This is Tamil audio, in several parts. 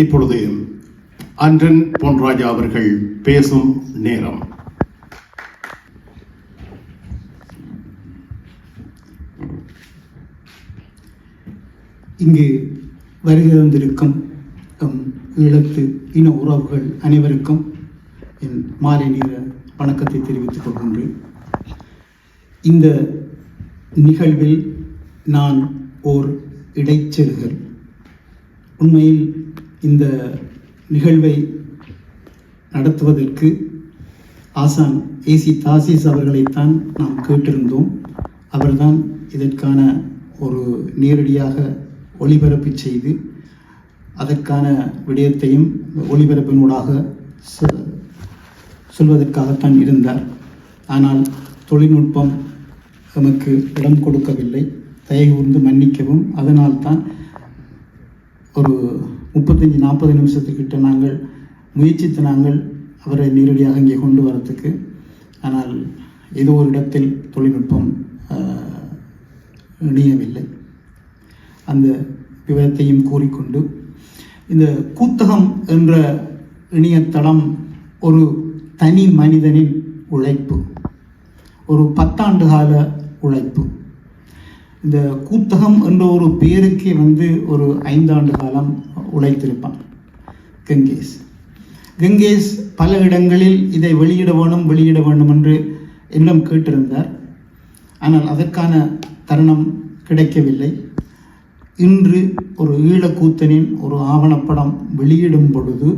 இப்பொழுது அன்றன் பொன்ராஜா அவர்கள் பேசும் நேரம். இங்கு வருகை தந்திருக்கும் இழத்து இன உறவுகள் அனைவருக்கும் என் மாலை நேர வணக்கத்தை தெரிவித்துக் கொள்கின்றேன். இந்த நிகழ்வில் நான் ஓர் இடைச்செருகல். உண்மையில் இந்த நிகழ்வை நடத்துவதற்கு ஆசான் ஏசி தாசிஸ் அவர்களைத்தான் நாம் கேட்டிருந்தோம். அவர்தான் இதற்கான ஒரு நேரடியாக ஒளிபரப்பு செய்து அதற்கான விடயத்தையும் ஒளிபரப்பினூடாக சொ- சொல்வதற்காகத்தான் இருந்தார். ஆனால் தொழில்நுட்பம் நமக்கு இடம் கொடுக்கவில்லை. தயவு கூர்ந்து மன்னிக்கவும். அதனால்தான் ஒரு முப்பத்தஞ்சு நாற்பது நிமிஷத்துக்கிட்ட நாங்கள் முயற்சித்து நாங்கள் அவரை நேரடியாக இங்கே கொண்டு வரத்துக்கு. ஆனால் ஏதோ ஒரு இடத்தில் தொழில்நுட்பம் இணையவில்லை. அந்த விவரத்தையும் கூறிக்கொண்டு இந்த கூத்தகம் என்ற இணையதளம் ஒரு தனி மனிதனின் உழைப்பு ஒரு பத்தாண்டு கால உழைப்பு. இந்த கூத்தகம் என்ற ஒரு பேருக்கே வந்து ஒரு ஐந்தாண்டு காலம் உழைத்திருப்பான் கங்கேஷ் கங்கேஷ் பல இடங்களில் இதை வெளியிட வேணும் வெளியிட வேண்டும் என்று என்னிடம் கேட்டிருந்தார். ஆனால் அதற்கான தருணம் கிடைக்கவில்லை. இன்று ஒரு ஈழக்கூத்தனின் ஒரு ஆவணப்படம் வெளியிடும் பொழுது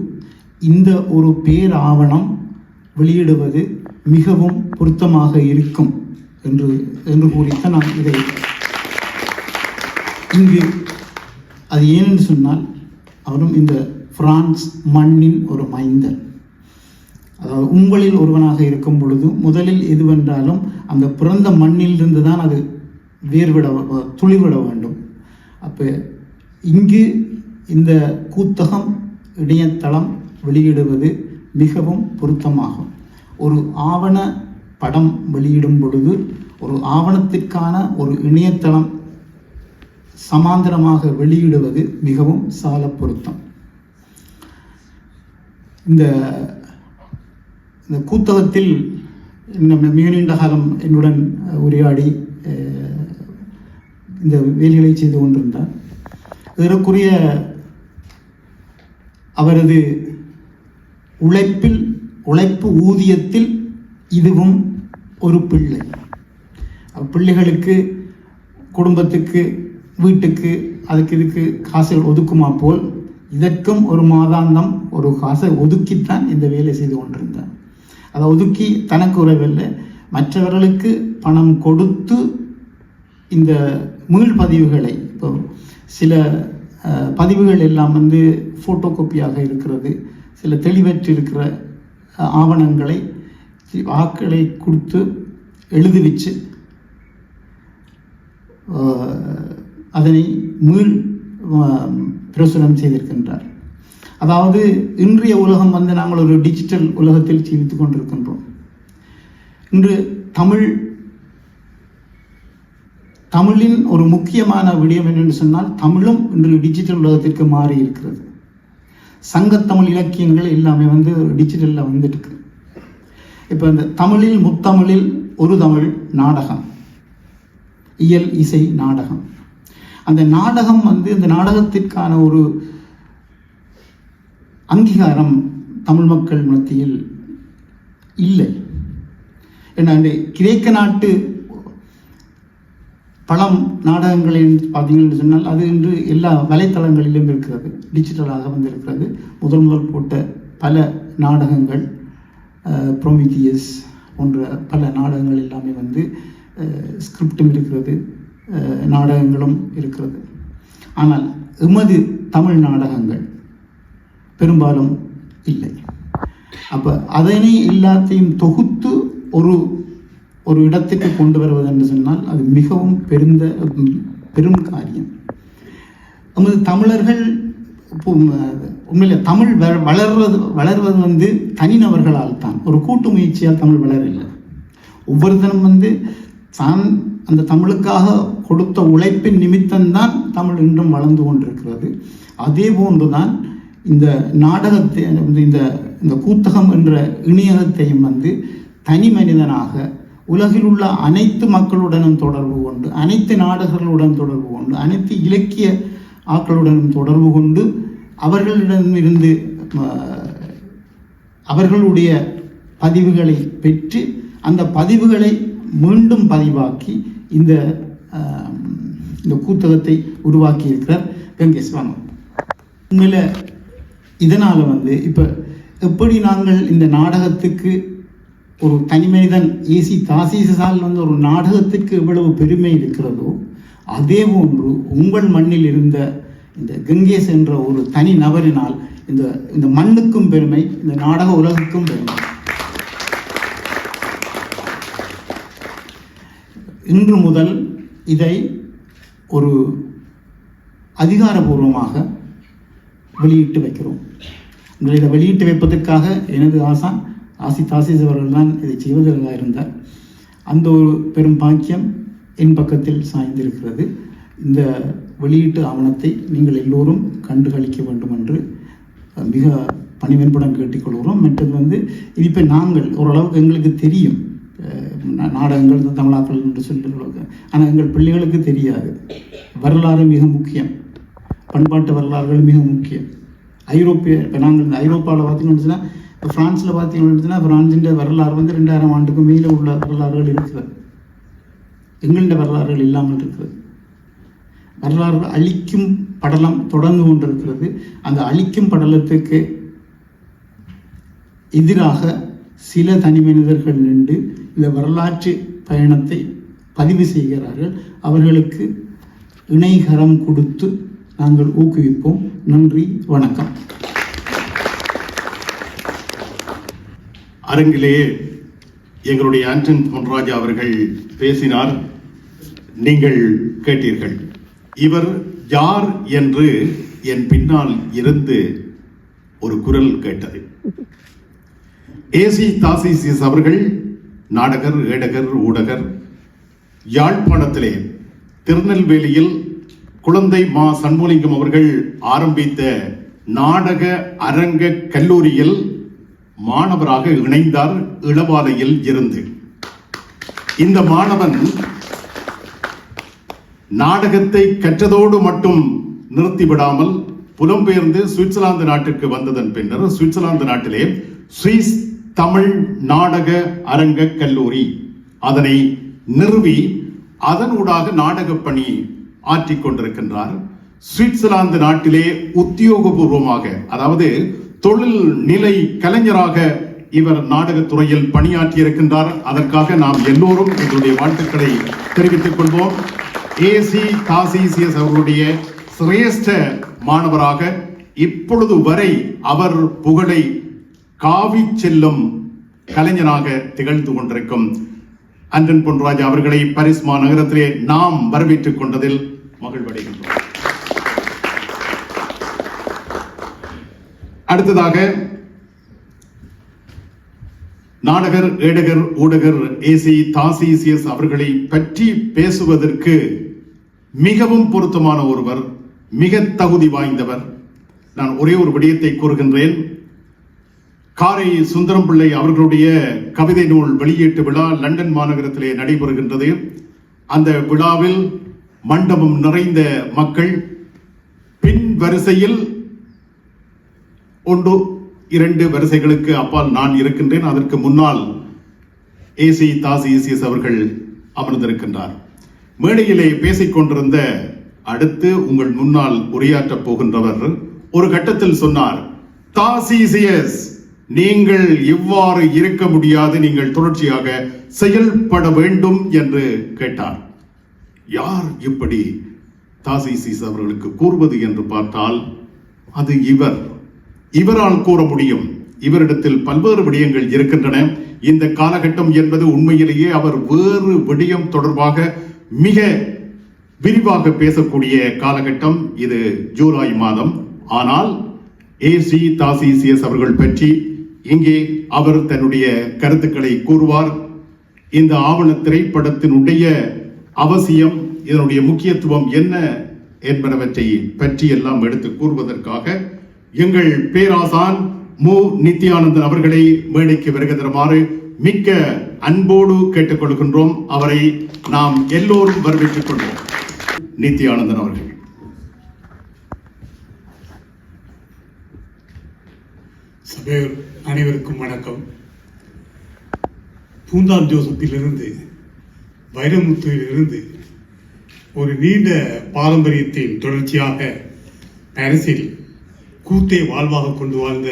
இந்த ஒரு பேர் ஆவணம் வெளியிடுவது மிகவும் பொருத்தமாக இருக்கும் என்று என்று கூறித்தான் நான் இதை. இங்கு அது ஏன்னு சொன்னால் அவரும் இந்த பிரான்ஸ் மண்ணின் ஒரு மைந்தன் அதாவது உங்களில் ஒருவனாக இருக்கும் பொழுது முதலில் எதுவென்றாலும் அந்த பிறந்த மண்ணிலிருந்து தான் அது வேர்விட துளிவிட துளிர்விட வேண்டும். அப்போ இங்கு இந்த கூத்தகம் இணையதளம் வெளியிடுவது மிகவும் பொருத்தமாகும். ஒரு ஆவண படம் வெளியிடும் பொழுது ஒரு ஆவணத்திற்கான ஒரு இணையதளம் சமாந்தரமாக வெளியிடுவது மிகவும் சால பொருத்தம். இந்த இந்த கூத்தகத்தில் நம்ம மிக நீண்ட காலம் என்னுடன் உரையாடி இந்த வேலைகளை செய்து கொண்டிருந்தார். ஏறக்குறைய அவரது உழைப்பில் உழைப்பு ஊதியத்தில் இதுவும் ஒரு பிள்ளை. பிள்ளைகளுக்கு குடும்பத்துக்கு வீட்டுக்கு அதுக்கு இதுக்கு காசுகள் ஒதுக்குமா போல் இதற்கும் ஒரு மாதாந்தம் ஒரு காசை ஒதுக்கித்தான் இந்த வேலை செய்து கொண்டிருந்தார். அதை ஒதுக்கி தனக்கு உறவில்லை. மற்றவர்களுக்கு பணம் கொடுத்து இந்த மீள் பதிவுகளை இப்போ சில பதிவுகள் எல்லாம் வந்து ஃபோட்டோ காப்பியாக இருக்கிறது. சில தெளிவற்று இருக்கிற ஆவணங்களை வாக்களை கொடுத்து எழுதி வச்சு அதனை மீள் பிரசுரம் செய்திருக்கின்றார். அதாவது இன்றைய உலகம் வந்து நாங்கள் ஒரு டிஜிட்டல் உலகத்தில் ஜீவித்துக் கொண்டிருக்கின்றோம். இன்று தமிழ் தமிழின் ஒரு முக்கியமான விடயம் என்னென்னு சொன்னால் தமிழும் இன்று டிஜிட்டல் உலகத்திற்கு மாறி இருக்கிறது சங்கத்தமிழ் இலக்கியங்கள் எல்லாமே வந்து டிஜிட்டலில் வந்துட்டு இப்போ இந்த தமிழில் முத்தமிழில் ஒரு தமிழ் நாடகம். இயல் இசை நாடகம். அந்த நாடகம் வந்து இந்த நாடகத்திற்கான ஒரு அங்கீகாரம் தமிழ் மக்கள் மத்தியில் இல்லை. ஏன்னா அந்த கிரேக்க நாட்டு பழம் நாடகங்களை பார்த்தீங்கன்னு சொன்னால் அது இன்று எல்லா வலைத்தளங்களிலும் இருக்கிறது. டிஜிட்டலாக வந்திருக்கிறது. முதல் முதல் போட்ட பல நாடகங்கள் ப்ரொமிதியஸ் போன்ற பல நாடகங்கள் எல்லாமே வந்து ஸ்கிரிப்டும் இருக்கிறது. நாடகங்களும் இருக்கிறது. ஆனால் எமது தமிழ் நாடகங்கள் பெரும்பாலும் இல்லை. அப்போ அதனை எல்லாத்தையும் தொகுத்து ஒரு ஒரு இடத்துக்கு கொண்டு வருவது என்று சொன்னால் அது மிகவும் பெருந்த பெரும் காரியம். நமது தமிழர்கள் இப்போ, தமிழ் வ- வளர்வது வளர்வது வந்து தனிநபர்களால் தான் ஒரு கூட்டு முயற்சியால் தமிழ் வளரவில்லை. ஒவ்வொருத்தனும் வந்து தான் அந்த தமிழுக்காக கொடுத்த உழைப்பின் நிமித்தம்தான் தமிழ் இன்றும் வளர்ந்து கொண்டிருக்கிறது. அதே போன்றுதான் இந்த நாடகத்தை வந்து இந்த இந்த கூத்தகம் என்ற இணையகத்தையும் வந்து தனி மனிதனாக உலகில் உள்ள அனைத்து மக்களுடனும் தொடர்பு கொண்டு அனைத்து நாடுகளுடன் தொடர்பு கொண்டு அனைத்து இலக்கிய ஆக்களுடனும் தொடர்பு கொண்டு அவர்களிடமிருந்து அவர்களுடைய பதிவுகளை பெற்று அந்த பதிவுகளை மீண்டும் பதிவாக்கி இந்த இந்த கூத்தகத்தை உருவாக்கி இருக்கிறார் கங்கேஷ் வாங்க உண்மையில் இதனால் வந்து இப்போ எப்படி நாங்கள் இந்த நாடகத்துக்கு ஒரு தனிமனிதன் ஏசி தாசீசால் வந்து ஒரு நாடகத்துக்கு எவ்வளவு பெருமை இருக்கிறதோ அதே போன்று உங்கள் மண்ணில் இருந்த இந்த கங்கேஷ் என்ற ஒரு தனி நபரினால் இந்த இந்த மண்ணுக்கும் பெருமை இந்த நாடக உலகுக்கும் பெருமை. இன்று முதல் இதை ஒரு அதிகாரபூர்வமாக வெளியிட்டு வைக்கிறோம். உங்களை இதை வெளியிட்டு வைப்பதற்காக எனது ஆசான் ஆசி ஆசிஸ் அவர்கள் தான் இதை செய்வதாக இருந்தார். அந்த ஒரு பெரும் பாக்கியம் என் பக்கத்தில் சாய்ந்திருக்கிறது. இந்த வெளியீட்டு ஆவணத்தை நீங்கள் எல்லோரும் கண்டுகளிக்க வேண்டும் என்று மிக பணிவன்புடன் கேட்டுக்கொள்கிறோம். மற்றது வந்து இது இப்போ நாங்கள் ஓரளவுக்கு எங்களுக்கு தெரியும். நாடகங்கள் இந்த தமிழாக்கள் என்று சொல்லிட்டு ஆனால் எங்கள் பிள்ளைகளுக்கு தெரியாது. வரலாறு மிக முக்கியம். பண்பாட்டு வரலாறுகள் மிக முக்கியம். ஐரோப்பிய இப்போ நாங்கள் ஐரோப்பாவில் பார்த்தீங்கன்னு சொன்னால் இப்போ ஃப்ரான்ஸில் பார்த்தீங்கன்னா ஃப்ரான்ஸின் வரலாறு வந்து ரெண்டாயிரம் ஆண்டுக்கு மேலே உள்ள வரலாறுகள் இருக்கிறது எங்களுடைய வரலாறுகள் இல்லாமல் இருக்கிறது வரலாறு அழிக்கும் படலம் தொடர்ந்து கொண்டிருக்கிறது. அந்த அழிக்கும் படலத்துக்கு எதிராக சில தனி மனிதர்கள் நின்று இந்த வரலாற்று பயணத்தை பதிவு செய்கிறார்கள். அவர்களுக்கு இணைகரம் கொடுத்து நாங்கள் ஊக்குவிப்போம். நன்றி வணக்கம். அரங்கிலேயே எங்களுடைய ஆண்டன் பொன்ராஜா அவர்கள் பேசினார். நீங்கள் கேட்டீர்கள். இவர் யார் என்று என் பின்னால் இருந்து ஒரு குரல் கேட்டது. ஏசி தாசிசிஸ் அவர்கள் நாடகர் ஏடகர் ஊடகர். யாழ்ப்பாணத்திலே திருநெல்வேலியில் குழந்தை மா சண்முலிங்கம் அவர்கள் ஆரம்பித்த நாடக அரங்க கல்லூரியில் மாணவராக இணைந்தார் இளவாலையில் இருந்து. இந்த மாணவன் நாடகத்தை கற்றதோடு மட்டும் நிறுத்திவிடாமல் புலம்பெயர்ந்து சுவிட்சர்லாந்து நாட்டிற்கு வந்ததன் பின்னர் சுவிட்சர்லாந்து நாட்டிலே சுவிஸ் தமிழ் நாடக அரங்க கல்லூரி. அதனை நிறுவி அதனூடாக நாடகப் பணி ஆற்றிக் கொண்டிருக்கின்றார். சுவிட்சர்லாந்து நாட்டிலே உத்தியோகபூர்வமாக அதாவது தொழில் நிலை கலைஞராக இவர் நாடகத்துறையில் பணியாற்றி இருக்கின்றார் அதற்காக நாம் எல்லோரும் எங்களுடைய வாழ்த்துக்களை தெரிவித்துக் கொள்வோம். ஏசி தாசிசிஎஸ் அவர்களுடைய சிரேஷ்ட மாணவராக இப்பொழுது வரை அவர் புகழை காவி செல்லும் கலைஞராக திகழ்ந்து கொண்டிருக்கும் அன்றன் பொன்ராஜ் அவர்களை பரிஸ்மா நகரத்திலே நாம் வரவேற்றுக் கொண்டதில் மகிழ்வடைகின்றோம். அடுத்ததாக நாடகர் ஏடகர் ஊடகர் ஏசி தாசிசியஸ் அவர்களை பற்றி பேசுவதற்கு மிகவும் பொருத்தமான ஒருவர் மிக தகுதி வாய்ந்தவர். நான் ஒரே ஒரு விடயத்தை கூறுகின்றேன். காரை சுந்தரம் பிள்ளை அவர்களுடைய கவிதை நூல் வெளியீட்டு விழா லண்டன் மாநகரத்திலே நடைபெறுகின்றது. அந்த விழாவில் மண்டபம் நிறைந்த மக்கள் பின் வரிசையில் ஒன்று இரண்டு வரிசைகளுக்கு அப்பால் நான் இருக்கின்றேன். அதற்கு முன்னால் ஏசி தாசி ஏசிஎஸ் அவர்கள் அமர்ந்திருக்கின்றார். மேடையிலே பேசிக் கொண்டிருந்த அடுத்து உங்கள் முன்னால் உரையாற்றப் போகின்றவர் ஒரு கட்டத்தில் சொன்னார் தாசிசிஎஸ் நீங்கள் இவ்வாறு இருக்க முடியாது நீங்கள் தொடர்ச்சியாக செயல்பட வேண்டும் என்று கேட்டார். யார் இப்படி தாசிசிஸ் அவர்களுக்கு கூறுவது என்று பார்த்தால் அது இவர். இவரால் கூற முடியும். இவரிடத்தில் பல்வேறு விடயங்கள் இருக்கின்றன. இந்த காலகட்டம் என்பது உண்மையிலேயே அவர் வேறு விடயம் தொடர்பாக மிக விரிவாக பேசக்கூடிய காலகட்டம். இது ஜூலை மாதம். ஆனால் ஏசி தாசிசிஎஸ் அவர்கள் பற்றி இங்கே அவர் தன்னுடைய கருத்துக்களை கூறுவார். இந்த ஆவண திரைப்படத்தினுடைய அவசியம் இதனுடைய முக்கியத்துவம் என்ன என்பனவற்றை பற்றி எல்லாம் எடுத்து கூறுவதற்காக எங்கள் பேராசான் மு. நித்யானந்தன் அவர்களை மேடைக்கு வருகை தருமாறு மிக்க அன்போடு கேட்டுக்கொள்கின்றோம். அவரை நாம் எல்லோரும் வரவேற்றுக் கொள்வோம். நித்யானந்தன் அவர்கள். சபையோர் அனைவருக்கும் வணக்கம். பூந்தான் ஜோசப்பிலிருந்து வைரமுத்துவிலிருந்து ஒரு நீண்ட பாரம்பரியத்தின் தொடர்ச்சியாக அரசியல் கூத்தை வாழ்வாக கொண்டு வாழ்ந்த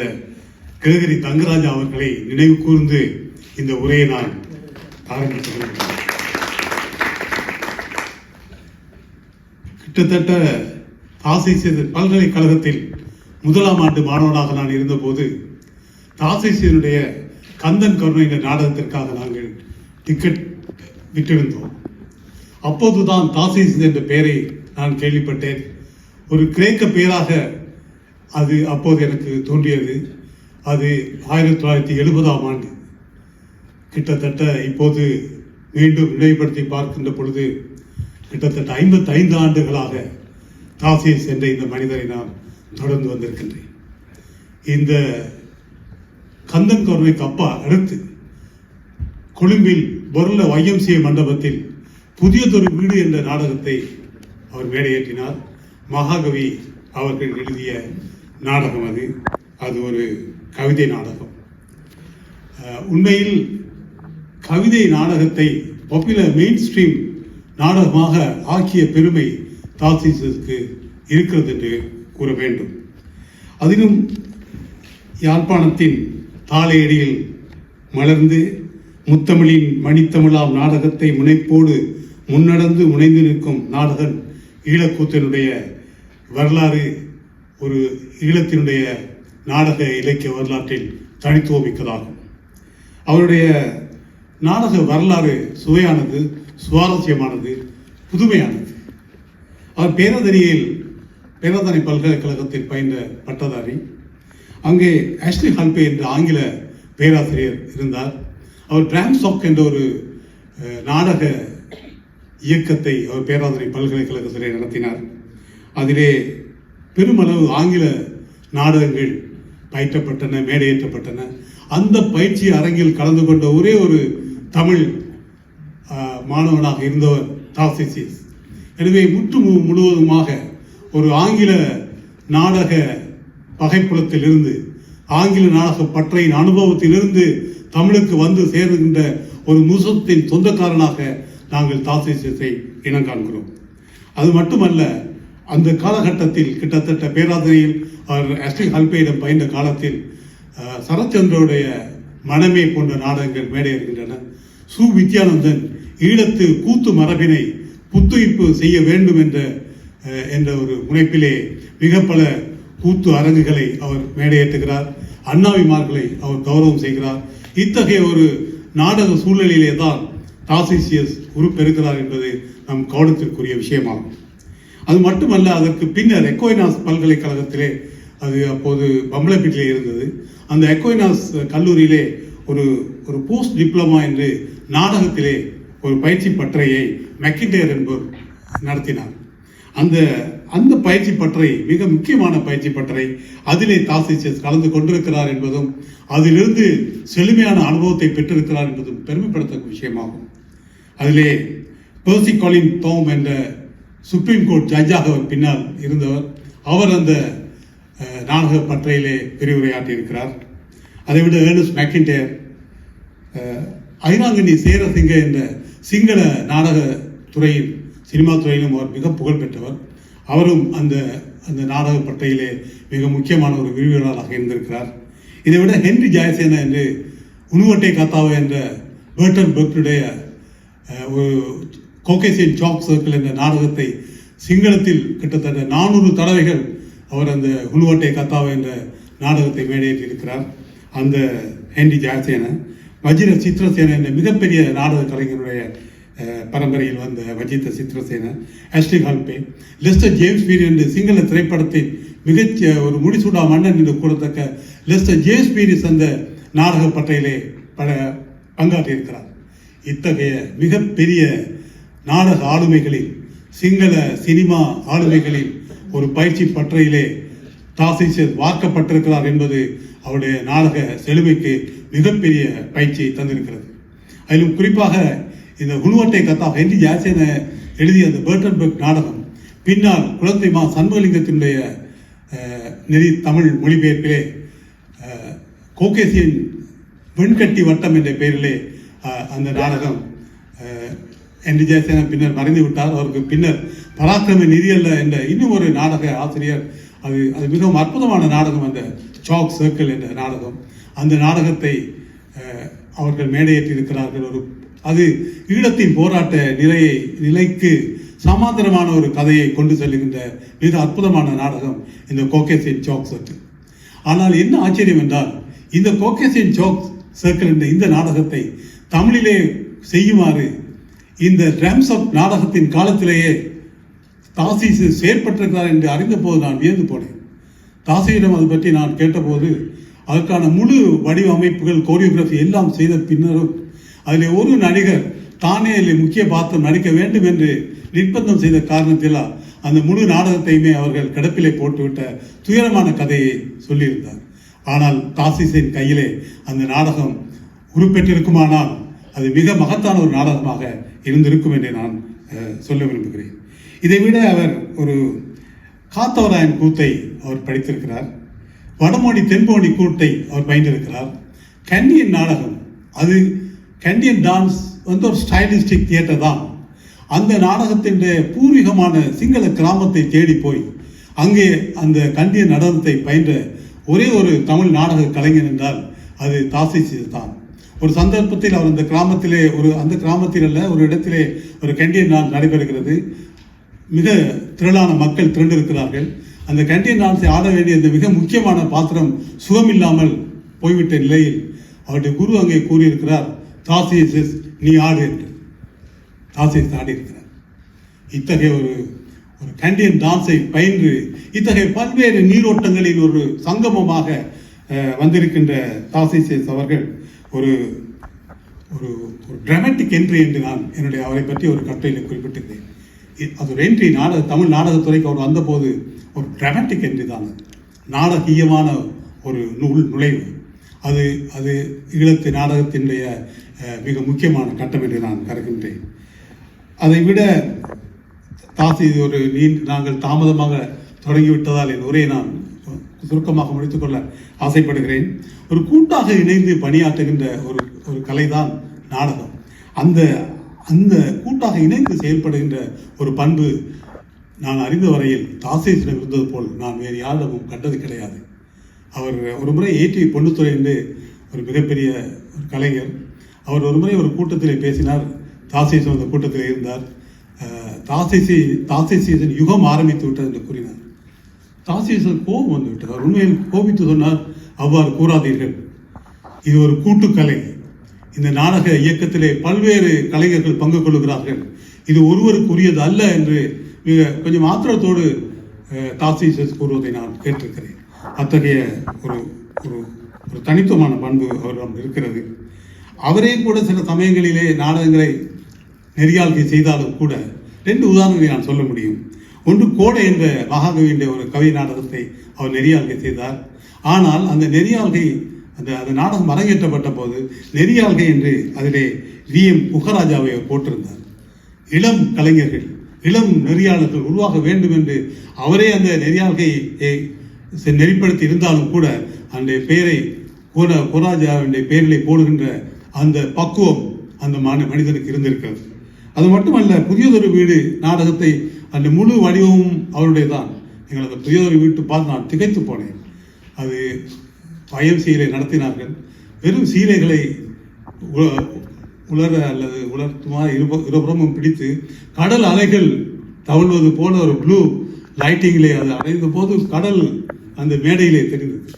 கிரகரி தங்கராஜா அவர்களை நினைவு கூர்ந்து இந்த உரையை நான் ஆரம்பிக்கிறேன் கிட்டத்தட்ட தாசிசேதன் பல்கலைக்கழகத்தில் முதலாம் ஆண்டு மாணவனாக நான் இருந்தபோது ராசேசியனுடைய கந்தன் கருணை என்ற நாடகத்திற்காக நாங்கள் டிக்கெட் விட்டிருந்தோம். அப்போதுதான் தாசிஸ் என்ற பெயரை நான் கேள்விப்பட்டேன். ஒரு கிரேக்க பெயராக அது அப்போது எனக்கு தோன்றியது. அது ஆயிரத்தி தொள்ளாயிரத்தி எழுபதாம் ஆண்டு. கிட்டத்தட்ட இப்போது மீண்டும் நினைவுபடுத்தி பார்க்கின்ற பொழுது கிட்டத்தட்ட ஐம்பத்தி ஐந்து ஆண்டுகளாக தாசிஸ் என்ற இந்த மனிதரை நான் தொடர்ந்து வந்திருக்கின்றேன். இந்த கந்தன் கருணைக்கு அப்பா அடுத்து கொழும்பில் பொருள YMCA மண்டபத்தில் புதியதொரு வீடு என்ற நாடகத்தை அவர் மேடையேற்றினார். மகாகவி அவர்கள் எழுதிய நாடகம் அது. அது ஒரு கவிதை நாடகம். உண்மையில் கவிதை நாடகத்தை பாப்புலர் மெயின் ஸ்ட்ரீம் நாடகமாக ஆக்கிய பெருமை தாசிசுக்கு இருக்கிறது என்று கூற வேண்டும். அதிலும் யாழ்ப்பாணத்தின் தாளையடியில் மலர்ந்து முத்தமிழின் மணித்தமிழாம் நாடகத்தை முனைப்போடு முன்னடந்து முனைந்து நிற்கும் நாடகன் ஈழக்கூத்தனுடைய வரலாறு ஒரு ஈழத்தினுடைய நாடக இலக்கிய வரலாற்றில் தனித்துவமிக்கதாகும் அவருடைய நாடக வரலாறு சுவையானது சுவாரஸ்யமானது புதுமையானது. அவர் பேரதனியில் பேரதனை பல்கலைக்கழகத்தில் பயின்ற பட்டதாரி. அங்கே ஆஷ்லி ஹல்பே என்ற ஆங்கில பேராசிரியர் இருந்தார். அவர் டிராம்சாக் என்ற ஒரு நாடக இயக்கத்தை அவர் பேராசிரியர் பல்கலைக்கழகத்திலே நடத்தினார். அதிலே பெருமளவு ஆங்கில நாடகங்கள் பயிற்றப்பட்டன மேடையேற்றப்பட்டன. அந்த பயிற்சி அரங்கில் கலந்து கொண்ட ஒரே ஒரு தமிழ் மாணவனாக இருந்தவர் தாசிசிஸ். எனவே முற்று முழுவதுமாக ஒரு ஆங்கில நாடக பகைப்புலத்திலிருந்து ஆங்கில நாடக பற்றையின் அனுபவத்திலிருந்து தமிழுக்கு வந்து சேருகின்ற ஒரு முசத்தின் சொந்தக்காரனாக நாங்கள் தாசிசத்தை இனம் காண்கிறோம். அது மட்டுமல்ல அந்த காலகட்டத்தில் கிட்டத்தட்ட பேராதனையில் அவர் அஸ்டில் ஹல்பேயிடம் பயின்ற காலத்தில் சரத்சந்திரோடைய மனமே போன்ற நாடகங்கள் மேடையேறுகின்றன சு. வித்யானந்தன் ஈழத்து கூத்து மரபினை புத்துயிர்ப்பு செய்ய வேண்டும் என்ற என்ற ஒரு முனைப்பிலே மிக பல கூத்து அரங்குகளை அவர் மேடையேற்றுகிறார். அண்ணாவிமார்களை அவர் கௌரவம் செய்கிறார். இத்தகைய ஒரு நாடக சூழ்நிலையிலே தான் டாசிசியஸ் உறுப்பெறுகிறார் என்பது நம் கவனத்திற்குரிய விஷயமாகும். அது மட்டுமல்ல அதற்கு பின்னர் எக்கோயினாஸ் பல்கலைக்கழகத்திலே அது அப்போது பம்பளப்பீட்டிலே இருந்தது. அந்த எக்கோயினாஸ் கல்லூரியிலே ஒரு ஒரு போஸ்ட் டிப்ளமா என்று நாடகத்திலே ஒரு பயிற்சி பட்டறையை மெக்கிண்டேர் என்பவர் நடத்தினார். அந்த அந்த பயிற்சி பற்றை மிக முக்கியமான பயிற்சி பற்றை அதிலே தாசிசியஸ் கலந்து கொண்டிருக்கிறார் என்பதும் அதிலிருந்து செழுமையான அனுபவத்தை பெற்றிருக்கிறார் என்பதும் பெருமைப்படுத்தக்கூடிய விஷயமாகும். அதிலே பெர்சி காலின் தோம் என்ற சுப்ரீம் கோர்ட் ஜட்ஜாக பின்னால் இருந்தவர் அவர் அந்த நாடக பற்றையிலே விரிவுரையாற்றியிருக்கிறார். அதைவிட ஏர்னஸ் மேக்கின்டேர் ஐராங்கனி சேரசிங்க என்ற சிங்கள நாடக துறையில் சினிமா துறையிலும் அவர் மிக புகழ் பெற்றவர். அவரும் அந்த அந்த நாடக பட்டையிலே மிக முக்கியமான ஒரு விரிவுரையாளராக இருந்திருக்கிறார். இதை விட ஹென்றி ஜாயசேனா என்று உணுவட்டை கத்தாவ என்ற பேர்டன் பெர்க்டுடைய ஒரு கோகேசியன் சாக் சர்க்கிள் என்ற நாடகத்தை சிங்களத்தில் கிட்டத்தட்ட நானூறு தடவைகள் அவர் அந்த உணுவட்டை கத்தாவ என்ற நாடகத்தை மேடையேற்றிருக்கிறார் அந்த ஹென்றி ஜாயசேன வஜிர சித்திரசேன என்ற மிகப்பெரிய நாடக கலைஞருடைய பரம்பரையில் வந்த Vajira Chitrasena Ashley Halpe Lester James Peries என்று சிங்கள திரைப்படத்தின் மிகச் ஒரு முடிசூடா மன்னன் என்று கூறத்தக்க லெஸ்டர் ஜேம்ஸ் பீரிஸ் அந்த நாடக பட்டையிலே பல பங்காற்றியிருக்கிறார் இத்தகைய மிகப்பெரிய நாடக ஆளுமைகளில் சிங்கள சினிமா ஆளுமைகளில் ஒரு பயிற்சி பற்றையிலே தாசிசர் வாக்கப்பட்டிருக்கிறார் என்பது அவருடைய நாடக செழுமைக்கு மிகப்பெரிய பயிற்சியை தந்திருக்கிறது அதிலும் குறிப்பாக இந்த குணுவட்டை கத்தா ஹென்றி ஜாசேன எழுதிய அந்த பேர்டன்பர்க் நாடகம். பின்னால் குழந்தை மா சண்முகலிங்கத்தினுடைய நெறி தமிழ் மொழிபெயர்ப்பிலே கோகேசியன் வெண்கட்டி வட்டம் என்ற பெயரிலே அந்த நாடகம் என்று என்டி ஜெயசேன பின்னர் மறைந்து விட்டார். அவருக்கு பின்னர் பராக்கிரம நிதியல்ல என்ற இன்னும் ஒரு நாடக ஆசிரியர். அது அது மிகவும் அற்புதமான நாடகம் அந்த சாக் சர்க்கிள் என்ற நாடகம். அந்த நாடகத்தை அவர்கள் மேடையேற்றிருக்கிறார்கள் ஒரு அது ஈழத்தின் போராட்ட நிலையை நிலைக்கு சமாந்தரமான ஒரு கதையை கொண்டு செல்லுகின்ற மிக அற்புதமான நாடகம் இந்த கோகேசியன் சாக் சர்க்கிள் ஆனால் என்ன ஆச்சரியம் என்றால் இந்த கோகேசியன் ஜோக் சர்க்கிள் என்ற இந்த நாடகத்தை தமிழிலே செய்யுமாறு இந்த ரேம்ஸ் அப் நாடகத்தின் காலத்திலேயே தாசிசு செயற்பட்டிருக்கிறார் என்று அறிந்தபோது நான் வியந்து போனேன். தாசியிடம் அது பற்றி நான் கேட்டபோது அதற்கான முழு வடிவமைப்புகள் கோரியோகிராஃபி எல்லாம் செய்த பின்னரும் அதில் ஒரு நடிகர் தானே அதில் முக்கிய பாத்திரம் நடிக்க வேண்டும் என்று நிர்பந்தம் செய்த காரணத்திலா அந்த முழு நாடகத்தையுமே அவர்கள் கிடப்பிலே போட்டுவிட்ட துயரமான கதையை சொல்லியிருந்தார். ஆனால் தாசிஸின் கையிலே அந்த நாடகம் உருப்பெற்றிருக்குமானால் அது மிக மகத்தான ஒரு நாடகமாக இருந்திருக்கும் என்று நான் சொல்ல விரும்புகிறேன். இதை விட அவர் ஒரு காத்தவராயன் கூத்தை அவர் படித்திருக்கிறார். வடமோடி தென்போடி கூட்டை அவர் பயின்றிருக்கிறார். கன்னியின் நாடகம் அது கண்டியன் டான்ஸ் வந்து ஒரு ஸ்டைலிஸ்டிக் தியேட்டர் தான். அந்த நாடகத்தின் பூர்வீகமான சிங்கள கிராமத்தை தேடி போய் அங்கே அந்த கண்டிய நடனத்தை பயின்ற ஒரே ஒரு தமிழ் நாடக கலைஞர் என்றால் அது தாசி தான் ஒரு சந்தர்ப்பத்தில் அவர் அந்த கிராமத்திலே ஒரு அந்த கிராமத்தில் அல்ல ஒரு இடத்திலே ஒரு கண்டியன் டான்ஸ் நடைபெறுகிறது. மிக திரளான மக்கள் திரண்டிருக்கிறார்கள். அந்த கண்டியன் டான்ஸை ஆட வேண்டிய அந்த மிக முக்கியமான பாத்திரம் சுகமில்லாமல் போய்விட்ட நிலையில் அவருடைய குரு அங்கே கூறியிருக்கிறார். தாசியஸ் நீ ஆடு என்று தாசிஸ் ஆடியிருக்கிறார். இத்தகைய ஒரு ஒரு கண்டியன் டான்ஸை பயின்று இத்தகைய பல்வேறு நீரோட்டங்களின் ஒரு சங்கமமாக வந்திருக்கின்ற தாசிசேஸ் அவர்கள் ஒரு ஒரு ஒரு டிராமட்டிக் என்ட்ரி என்று நான் என்னுடைய அவரை பற்றி ஒரு கட்டுரையில் குறிப்பிட்டிருந்தேன். இ- அது ஒரு என்ட்ரி நாடக தமிழ் நாடகத்துறைக்கு அவர் வந்தபோது ஒரு டிராமட்டிக் என்ட்ரி தான் நாடகீயமான ஒரு நூல் நுழைவு. அது அது ஈழத்து நாடகத்தினுடைய மிக முக்கியமான கட்டம் என்று நான் கருகின்றேன் அதை விட தாசி இது ஒரு நீண்ட நாங்கள் தாமதமாக தொடங்கிவிட்டதால் என் உரையை நான் சுருக்கமாக முடித்துக்கொள்ள ஆசைப்படுகிறேன். ஒரு கூட்டாக இணைந்து பணியாற்றுகின்ற ஒரு ஒரு கலைதான் நாடகம். அந்த அந்த கூட்டாக இணைந்து செயல்படுகின்ற ஒரு பண்பு நான் அறிந்த வரையில் தாசேசிடம் இருந்தது போல் நான் வேறு யாரிடமும் கண்டது கிடையாது. அவர் ஒரு முறை ஏற்றி பொன்னுத்துறை என்று ஒரு மிகப்பெரிய ஒரு கலைஞர் அவர் ஒரு முறை ஒரு கூட்டத்தில் பேசினார். தாசேசன் அந்த கூட்டத்தில் இருந்தார். தாசைசி தாசைசீசன் யுகம் ஆரம்பித்து விட்டது என்று கூறினார். தாசேசன் கோபம் வந்து விட்டார் அவர் உண்மையில் கோபித்து சொன்னார் அவ்வாறு கூறாதீர்கள். இது ஒரு கூட்டுக்கலை. இந்த நாடக இயக்கத்திலே பல்வேறு கலைஞர்கள் பங்கு கொள்கிறார்கள் இது ஒருவருக்குரியது அல்ல என்று மிக கொஞ்சம் ஆத்திரத்தோடு தாசிசஸ் கூறுவதை நான் கேட்டிருக்கிறேன். அத்தகைய ஒரு ஒரு ஒரு தனித்துவமான பண்பு அவரிடம் இருக்கிறது. அவரே கூட சில சமயங்களிலே நாடகங்களை நெறியாள்கை செய்தாலும் கூட ரெண்டு உதாரணங்களை நான் சொல்ல முடியும். ஒன்று கோடை என்ற மகாகவியுடைய ஒரு கவி நாடகத்தை அவர் நெறியாள்கை செய்தார். ஆனால் அந்த நெறியாள்கை அந்த அந்த நாடகம் அரங்கேற்றப்பட்ட போது நெறியாள்கை என்று அதிலே வி. எம். புகராஜாவை அவர் போட்டிருந்தார். இளம் கலைஞர்கள் இளம் நெறியாளர்கள் உருவாக வேண்டும் என்று அவரே அந்த நெறியாள்கையை செ- நெறிப்படுத்தி இருந்தாலும் கூட அந்த பெயரை புர புராஜாவுடைய பெயரிலே போடுகின்ற அந்த பக்குவம் அந்த மனிதனுக்கு இருந்திருக்கிறது. அது மட்டுமல்ல புதியதொரு வீடு நாடகத்தை அந்த முழு வடிவமும் அவருடைய தான் எங்கள் அந்த புதியதொரு வீட்டு பார்த்து நான் திகைத்து போனேன். அது பயம் சீலை நடத்தினார்கள். வெறும் சீலைகளை உ- உலர அல்லது உலர்த்துமா இருப இருபுறமும் பிடித்து கடல் அலைகள் தவழ்வது போல ஒரு ப்ளூ லைட்டிங்கிலே அது அடைந்த போது கடல் அந்த மேடையிலே தெரிந்தது.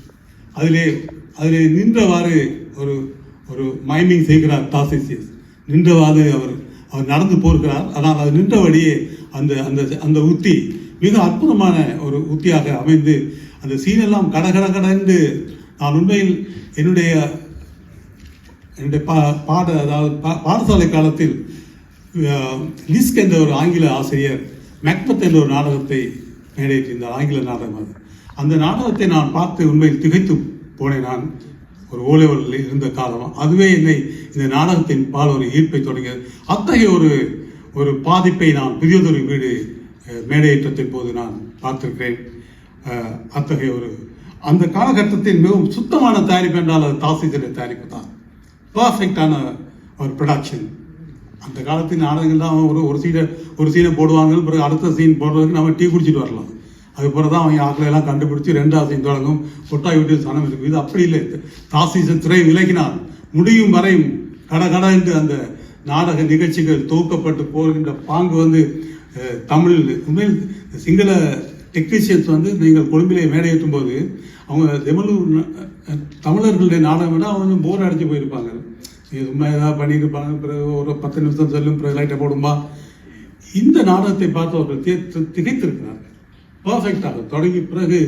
அதிலே அதிலே நின்றவாறு ஒரு ஒரு மைமிங் செய்கிறார் தாசிசியஸ். நின்றவாறு அவர் அவர் நடந்து போகிறார். ஆனால் அது நின்றபடியே அந்த அந்த அந்த உத்தி மிக அற்புதமான ஒரு உத்தியாக அமைந்து அந்த சீனெல்லாம் கட கட கடந்து நான் உண்மையில் என்னுடைய என்னுடைய பா பாட அதாவது பா- பாடசாலை காலத்தில் லிஸ்க் என்ற ஒரு ஆங்கில ஆசிரியர் மேக்பத் என்ற ஒரு நாடகத்தை மேடையிட்டிருந்தார் ஆங்கில நாடகம் அது. அந்த நாடகத்தை நான் பார்த்து உண்மையில் திகைத்து போனேன் நான். ஒரு ஓலைவரில் இருந்த காலம். அதுவே என்னை இந்த நாடகத்தின் பால் ஒரு ஈர்ப்பை தொடங்கியது. அத்தகைய ஒரு ஒரு பாதிப்பை நான் புதியதொரு வீடு மேடையேற்றத்தின் போது நான் பார்த்திருக்கிறேன். அத்தகைய ஒரு அந்த காலகட்டத்தின் மிகவும் சுத்தமான தயாரிப்பு என்றால் அது தாசிதிர தயாரிப்பு தான். பர்ஃபெக்டான ஒரு ப்ரொடக்ஷன் அந்த காலத்தின் நாடகங்கள் தான் அவன் ஒரு ஒரு சீனை ஒரு சீனை போடுவாங்க பிறகு அடுத்த சீன் போடுறதுக்கு நம்ம டீ குடிச்சிட்டு வரலாம். அது தான் அவங்க ஆக்களை எல்லாம் ரெண்டாவது தொடங்கும் கொட்டாய் வீட்டில் சனம் இருக்கும் இது அப்படி இல்லை. தாசீசன் திரை விலகினார் முடியும் வரையும் கட கட என்று அந்த நாடக நிகழ்ச்சிகள் துவக்கப்பட்டு போகின்ற பாங்கு வந்து தமிழ் உண்மையில் சிங்கள டெக்னீஷியன்ஸ் வந்து நீங்கள் கொழும்பிலே மேடையேற்றும் போது அவங்க தெமலூர் தமிழர்களுடைய நாடகம் விட அவங்க போர் அடிச்சு போயிருப்பாங்க. சும்மா ஏதாவது பண்ணியிருப்பாங்க. பிறகு ஒரு பத்து நிமிஷம் சொல்லும் பிறகு லைட்டை போடும்பா. இந்த நாடகத்தை பார்த்து அவர்கள் திகைத்திருக்கிறார் பர்ஃபெக்டாக தொடங்கி பிறகு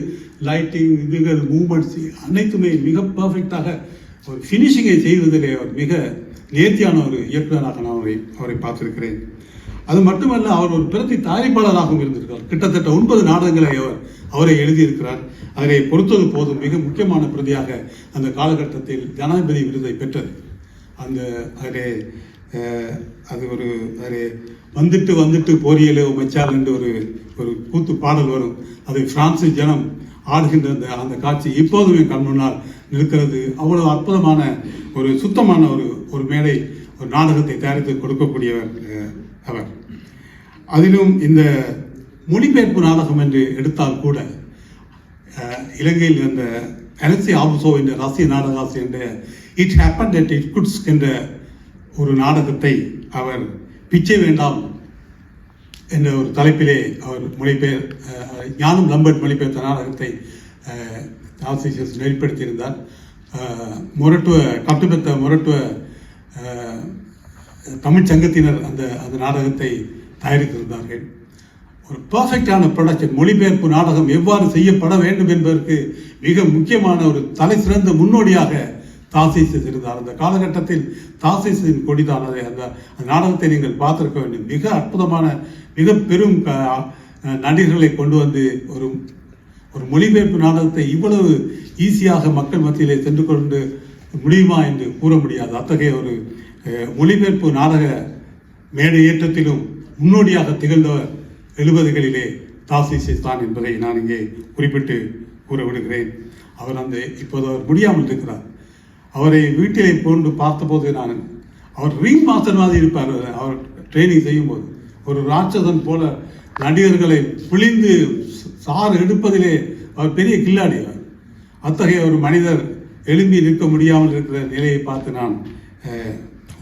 லைட்டிங் இதுகள் மூமெண்ட்ஸ் அனைத்துமே மிக பர்ஃபெக்டாக ஒரு ஃபினிஷிங்கை செய்வதிலே அவர் மிக நேர்த்தியான ஒரு இயக்குநராக நான் அவரை அவரை பார்த்திருக்கிறேன். அது மட்டுமல்ல அவர் ஒரு பிரதி தயாரிப்பாளராகவும் இருந்திருக்கிறார். கிட்டத்தட்ட ஒன்பது நாடகங்களை அவர் அவரை எழுதியிருக்கிறார். அதனை பொறுத்தது போதும் மிக முக்கியமான பிரதியாக அந்த காலகட்டத்தில் ஜனாதிபதி விருதை பெற்றது. அந்த அதிலே அது ஒரு அதிலே வந்துட்டு வந்துட்டு போரியலே மச்சால் என்று ஒரு ஒரு கூத்து பாடல் வரும். அதை பிரான்சு ஜனம் ஆடுகின்ற அந்த அந்த காட்சி இப்போதுமே கண் முன்னால் நிற்கிறது. அவ்வளோ அற்புதமான ஒரு சுத்தமான ஒரு ஒரு மேடை ஒரு நாடகத்தை தயாரித்து கொடுக்கக்கூடியவர் அவர். அதிலும் இந்த மொழிபெயர்ப்பு நாடகம் என்று எடுத்தால் கூட இலங்கையில் இருந்த அலெக்சி ஆபுசோ என்ற ரசிய நாடகாசி என்ற it happen at it goods என்ற ஒரு நாடகத்தை அவர் பிச்சை வேண்டாம் என்ற ஒரு தலைப்பிலே அவர் மொழிபெயர் ஞானம் லம்பர்ட் மொழிபெயர் நாடகத்தை ஆசிரியர் வெளிப்படுத்தியிருந்தார் முரட்டுவ கட்டுப்பெத்த முரட்டுவ அஹ், சங்கத்தினர் அந்த அந்த நாடகத்தை தயாரித்திருந்தார்கள். ஒரு பர்ஃபெக்டான ப்ரொடக்ஷன் மொழிபெயர்ப்பு நாடகம் எவ்வாறு செய்யப்பட வேண்டும் என்பதற்கு மிக முக்கியமான ஒரு தலை சிறந்த முன்னோடியாக தாசிசஸ் இருந்தார். அந்த காலகட்டத்தில் தாசிசின் கொடிதான் அதை அந்த நாடகத்தை நீங்கள் பார்த்திருக்க வேண்டும். மிக அற்புதமான மிக பெரும் நடிகர்களை கொண்டு வந்து ஒரு ஒரு மொழிபெயர்ப்பு நாடகத்தை இவ்வளவு ஈஸியாக மக்கள் மத்தியிலே சென்று கொண்டு முடியுமா என்று கூற முடியாது. அத்தகைய ஒரு மொழிபெயர்ப்பு நாடக மேடை ஏற்றத்திலும் முன்னோடியாக திகழ்ந்தவர் எழுபதுகளிலே தாசி தான் என்பதை நான் இங்கே குறிப்பிட்டு கூற விடுகிறேன் அவர் அந்த இப்போது அவர் முடியாமல் இருக்கிறார். அவரை வீட்டிலே போன்று பார்த்தபோது நான் அவர் ரிங் மாஸ்டர் மாதிரி இருப்பார். அவர் ட்ரைனிங் செய்யும்போது. ஒரு ராட்சசன் போல நடிகர்களை பிழிந்து சாறு எடுப்பதிலே அவர் பெரிய கில்லாடி அவர். அத்தகைய ஒரு மனிதர் எழும்பி நிற்க முடியாமல் இருக்கிற நிலையை பார்த்து நான்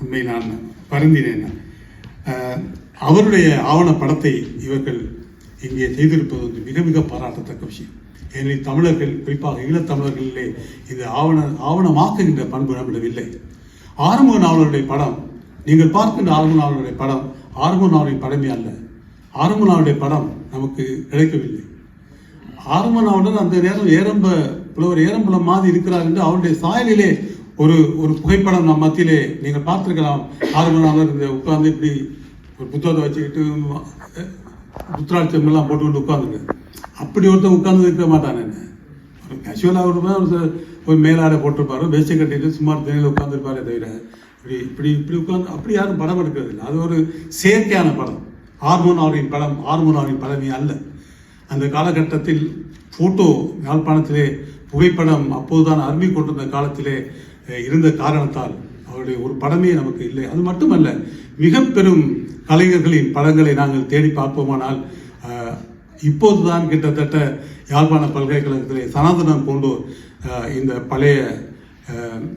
உண்மை நான் பருந்தினேன் அவருடைய ஆவண படத்தை இவர்கள் இங்கே செய்திருப்பது வந்து மிக மிக பாராட்டத்தக்க விஷயம். ஏனெனில் தமிழர்கள் குறிப்பாக ஈழத்தமிழர்களிலே இந்த ஆவண ஆவணமாக்குகின்ற பண்பு நம்மிடமில்லை ஆறுமுக நாவலருடைய படம் நீங்கள் பார்க்கின்ற ஆறுமுக நாவலருடைய படம் ஆறுமுக நாவலின் படமே அல்ல. ஆறுமுக நாவலுடைய படம் நமக்கு கிடைக்கவில்லை. ஆறுமனாவுடன் அந்த நேரம் ஏரம்ப புலவர் ஏரம்புலம் மாதிரி இருக்கிறார் என்று அவருடைய சாயலிலே ஒரு ஒரு புகைப்படம் நம் மத்தியிலே நீங்கள் பார்த்துருக்கலாம். ஆறுமுக நாவலர் இந்த உட்கார்ந்து இப்படி ஒரு புத்தகத்தை வச்சுக்கிட்டு புத்தராட்சம் எல்லாம் போட்டுக்கொண்டு உட்காந்துருக்கு அப்படி ஒருத்தன் உட்கார்ந்து இருக்க மாட்டான் என்ன ஒரு கேஷுவலாக ஒரு ஒரு ஒரு மேலாடை போட்டிருப்பாரு வேஷ்டி கட்டிட்டு சுமார் தினையில் உட்காந்துருப்பாரே தவிர இப்படி இப்படி இப்படி உட்கார்ந்து அப்படி யாரும் படம் எடுக்கிறது இல்லை. அது ஒரு செயற்கையான படம். ஹார்மோன் அவரின் படம் ஹார்மோன் அவரின் படமே அல்ல. அந்த காலகட்டத்தில் ஃபோட்டோ யாழ்ப்பாணத்திலே புகைப்படம் அப்போதுதான் அருமை கொண்டிருந்த காலத்திலே இருந்த காரணத்தால் அவருடைய ஒரு படமே நமக்கு இல்லை. அது மட்டுமல்ல மிக பெரும் கலைஞர்களின் படங்களை நாங்கள் தேடி பார்ப்போமானால் இப்போதுதான் கிட்டத்தட்ட யாழ்ப்பாண பல்கலைக்கழகத்திலே சனாதனம் போன்றோர் இந்த பழைய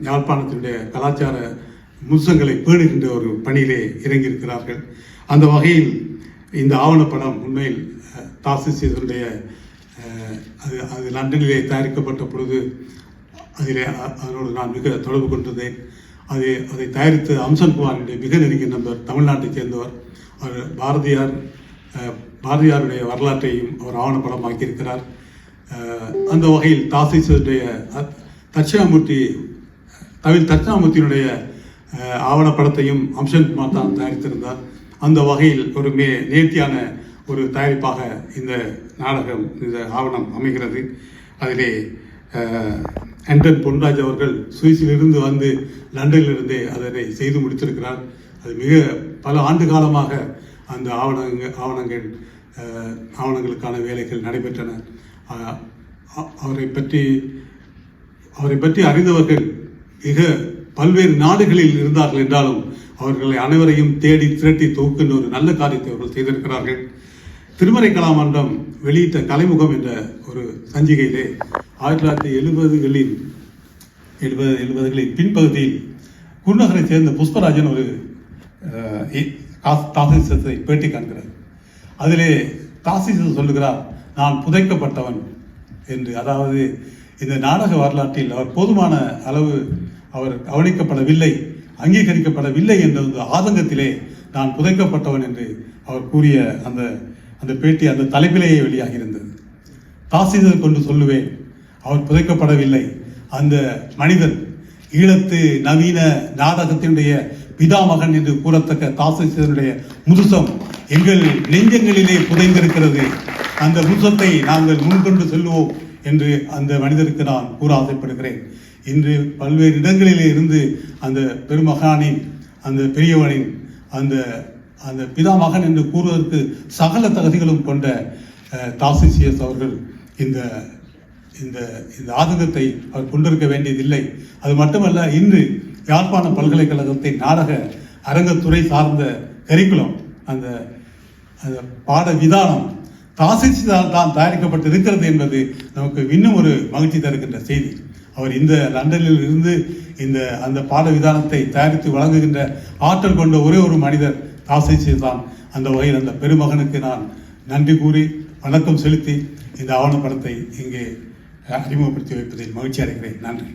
யாழ்ப்பாணத்தினுடைய கலாச்சார முசங்களை பேணுகின்ற ஒரு பணியிலே இறங்கியிருக்கிறார்கள். அந்த வகையில் இந்த ஆவணப்படம் உண்மையில் அஹ், தாசிசியனுடைய அது அது லண்டனிலே தயாரிக்கப்பட்ட பொழுது அதிலே அதனோடு நான் மிக தொடர்பு கொண்டிருந்தேன். அது அதை தயாரித்த அம்சன் குமாரினுடைய மிக நெருங்கிய நண்பர் தமிழ்நாட்டைச் சேர்ந்தவர் அவர் பாரதியார் பாரதியாருடைய வரலாற்றையும் அவர் ஆவணப்படமாக்கியிருக்கிறார். அந்த வகையில் தாசிசுடைய தட்சிணாமூர்த்தி தமிழ் தட்சிணாமூர்த்தியினுடைய ஆவணப்படத்தையும் அம்சன் குமார் தான் தயாரித்திருந்தார். அந்த வகையில் ஒரு மே நேர்த்தியான ஒரு தயாரிப்பாக இந்த நாடகம் இந்த ஆவணம் அமைகிறது. அதிலே அண்டன் பொன்ராஜ் அவர்கள் சுவிஸிலிருந்து வந்து லண்டனிலிருந்தே அதனை செய்து முடித்திருக்கிறார். அது மிக பல ஆண்டு காலமாக அந்த ஆவணங்கள் ஆவணங்கள் ஆவணங்களுக்கான வேலைகள் நடைபெற்றன. அவரை பற்றி அவரை பற்றி அறிந்தவர்கள் மிக பல்வேறு நாடுகளில் இருந்தார்கள் என்றாலும் அவர்களை அனைவரையும் தேடி திரட்டி தொகுக்கின்ற ஒரு நல்ல காரியத்தை அவர்கள் செய்திருக்கிறார்கள். திருமறை கலாமன்றம் வெளியிட்ட கலைமுகம் என்ற ஒரு சஞ்சிகையிலே ஆயிரத்தி தொள்ளாயிரத்தி எழுபதுகளின் எழுபது எழுபதுகளின் பின்பகுதியில் குருநகரை சேர்ந்த புஷ்பராஜன் ஒரு காசு கா- தாசிசத்தை பேட்டி காண்கிறார். அதிலே தாசிசம் சொல்லுகிறார் நான் புதைக்கப்பட்டவன் என்று. அதாவது இந்த நாடக வரலாற்றில் அவர் போதுமான அளவு அவர் கவனிக்கப்படவில்லை அங்கீகரிக்கப்படவில்லை என்ற ஒரு ஆதங்கத்திலே நான் புதைக்கப்பட்டவன் என்று அவர் கூறிய அந்த அந்த பேட்டி அந்த தலைப்பிலேயே வெளியாகி இருந்தது தாசிதர் கொண்டு சொல்லுவேன் அவர் புதைக்கப்படவில்லை. அந்த மனிதன் ஈழத்து நவீன நாடகத்தினுடைய பிதாமகன் என்று கூறத்தக்க தாசிதனுடைய முதுசம் எங்கள் நெஞ்சங்களிலே புதைந்திருக்கிறது. அந்த முதுசத்தை நாங்கள் முன்கொண்டு செல்வோம் என்று அந்த மனிதருக்கு நான் கூற ஆசைப்படுகிறேன். இன்று பல்வேறு இடங்களிலே இருந்து அந்த பெருமகானின் அந்த பெரியவனின் அந்த அந்த பிதாமகன் என்று கூறுவதற்கு சகல தகுதிகளும் கொண்ட அஹ், தாசிசியஸ் அவர்கள் இந்த இந்த இந்த ஆதங்கத்தை அவர் கொண்டிருக்க வேண்டியதில்லை. அது மட்டுமல்ல இன்று யாழ்ப்பாண பல்கலைக்கழகத்தை நாடக அரங்கத்துறை சார்ந்த கரிக்குலம் அந்த அந்த பாட விதானம் தாசிசிதால் தான் தயாரிக்கப்பட்டு இருக்கிறது என்பது நமக்கு இன்னும் ஒரு மகிழ்ச்சி தருகின்ற செய்தி. அவர் இந்த லண்டனில் இருந்து இந்த அந்த பாட விதானத்தை தயாரித்து வழங்குகின்ற ஆற்றல் கொண்ட ஒரே ஒரு மனிதர் தாசிசி தான் அந்த வகையில் அந்த பெருமகனுக்கு நான் நன்றி கூறி வணக்கம் செலுத்தி இந்த ஆவணப்படத்தை இங்கே அறிமுகப்படுத்தி வைப்பதில் மகிழ்ச்சி அடைகிறேன். நன்றி.